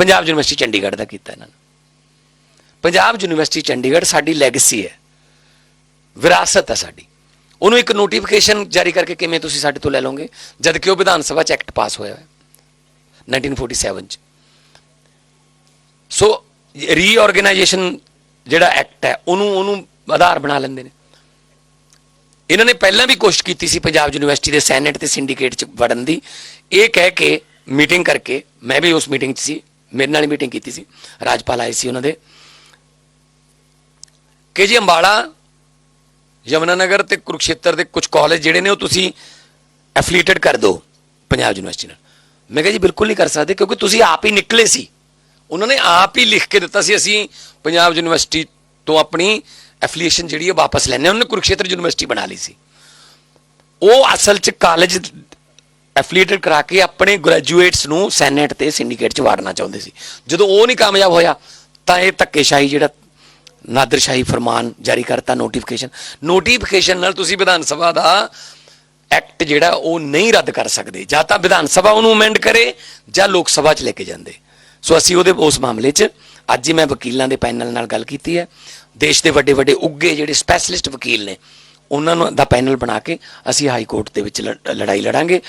Punjab university Chandigarh ਦਾ ਕੀਤਾ ਇਹਨਾਂ ਨੇ। ਪੰਜਾਬ ਯੂਨੀਵਰਸਿਟੀ ਚੰਡੀਗੜ੍ਹ ਸਾਡੀ ਲੈਗੇਸੀ ਹੈ। ਵਿਰਾਸਤ ਹੈ ਸਾਡੀ। ਉਹਨੂੰ ਇੱਕ ਨੋਟੀਫਿਕੇਸ਼ਨ ਜਾਰੀ ਕਰਕੇ ਕਿਵੇਂ ਤੁਸੀਂ ਸਾਡੇ ਤੋਂ ਲੈ ਲਓਗੇ? ਜਦ ਕਿ ਉਹ ਵਿਧਾਨ ਸਭਾ ਚ ਐਕਟ ਪਾਸ ਹੋਇਆ ਹੈ 1947 ਚ। ਸੋ ਰੀਆਰਗੇਨਾਈਜੇਸ਼ਨ ਜਿਹੜਾ ਐਕਟ ਹੈ, ਉਹਨੂੰ ਉਹਨੂੰ ਆਧਾਰ ਬਣਾ ਲੈਂਦੇ ਨੇ। ਇਹਨਾਂ ਨੇ ਪਹਿਲਾਂ ਵੀ ਕੋਸ਼ਿਸ਼ ਕੀਤੀ ਸੀ ਪੰਜਾਬ ਯੂਨੀਵਰਸਿਟੀ ਦੇ ਸੈਨੇਟ ਤੇ ਸਿੰਡੀਕੇਟ ਚ ਵੜਨ ਦੀ। ਇਹ ਕਹਿ ਕੇ ਮੀਟਿੰਗ ਕਰਕੇ, ਮੈਂ ਵੀ ਉਸ ਮੀਟਿੰਗ 'ਚ ਸੀ। ਮੇਰੇ ਨਾਲ ਮੀਟਿੰਗ ਕੀਤੀ ਸੀ। ਰਾਜਪਾਲ ਆਏ ਸੀ ਉਹਨਾਂ ਦੇ। ਕਿ ਜੀ ਅੰਬਾਲਾ ਯਮਨਾ ਨਗਰ ਤੇ ਕੁਰੂਕਸ਼ੇਤਰ ਦੇ ਕੁਝ ਕਾਲਜ ਜਿਹੜੇ ਨੇ ਉਹ ਤੁਸੀਂ ਐਫੀਲੀਏਟਡ ਕਰ ਦਿਓ ਪੰਜਾਬ ਯੂਨੀਵਰਸਿਟੀ ਨਾਲ। ਮੈਂ ਕਿਹਾ ਜੀ ਬਿਲਕੁਲ ਨਹੀਂ ਕਰ ਸਕਦੇ ਕਿਉਂਕਿ ਤੁਸੀਂ ਆਪ ਹੀ ਨਿਕਲੇ ਸੀ। ਉਹਨਾਂ ਨੇ ਆਪ ਹੀ ਲਿਖ ਕੇ ਦਿੱਤਾ ਸੀ, ਅਸੀਂ ਪੰਜਾਬ ਯੂਨੀਵਰਸਿਟੀ ਤੋਂ ਆਪਣੀ ਐਫੀਲੀਏਸ਼ਨ ਜਿਹੜੀ ਹੈ ਵਾਪਸ ਲੈਣੇ ਉਹਨਾਂ ਨੇ ਕੁਰੂਕਸ਼ੇਤਰ ਯੂਨੀਵਰਸਿਟੀ ਬਣਾ ਲਈ ਸੀ। ਉਹ ਅਸਲ 'ਚ ਕਾਲਜ ਐਫੀਲੀਏਟਡ ਕਰਾ ਕੇ ਆਪਣੇ ਗ੍ਰੈਜੂਏਟਸ ਨੂੰ ਸੈਨੇਟ ਤੇ ਸਿੰਡੀਕੇਟ 'ਚ ਵਾੜਨਾ ਚਾਹੁੰਦੇ ਸੀ। ਜਦੋਂ ਉਹ ਨਹੀਂ ਕਾਮਯਾਬ ਹੋਇਆ, ਤਾਂ ਇਹ ਧੱਕੇਸ਼ਾਹੀ ਜਿਹੜਾ ਨਾਦਰਸ਼ਾਹੀ ਫਰਮਾਨ ਜਾਰੀ ਕਰਤਾ ਨੋਟੀਫਿਕੇਸ਼ਨ ਨੋਟੀਫਿਕੇਸ਼ਨ ਨਾਲ ਤੁਸੀਂ ਵਿਧਾਨ ਸਭਾ ਦਾ ਐਕਟ ਜਿਹੜਾ, ਉਹ ਨਹੀਂ ਰੱਦ ਕਰ ਸਕਦੇ। ਜਾਂ ਤਾਂ ਵਿਧਾਨ ਸਭਾ ਉਹਨੂੰ ਅਮੈਂਡ ਕਰੇ, ਜਾਂ ਲੋਕ ਸਭਾ 'ਚ ਲੈ ਕੇ ਜਾਂਦੇ। ਸੋ ਅਸੀਂ ਉਹਦੇ, ਉਸ ਮਾਮਲੇ 'ਚ, ਅੱਜ ਹੀ ਮੈਂ ਵਕੀਲਾਂ ਦੇ ਪੈਨਲ ਨਾਲ ਗੱਲ ਕੀਤੀ ਹੈ। ਦੇਸ਼ ਦੇ ਵੱਡੇ ਵੱਡੇ ਉੱਗੇ ਜਿਹੜੇ ਸਪੈਸ਼ਲਿਸਟ ਵਕੀਲ ਨੇ, ਉਹਨਾਂ ਨੂੰ ਦਾ ਪੈਨਲ ਬਣਾ ਕੇ ਅਸੀਂ ਹਾਈ ਕੋਰਟ ਦੇ ਵਿੱਚ ਲੜ- ਲੜਾਈ ਲੜਾਂਗੇ।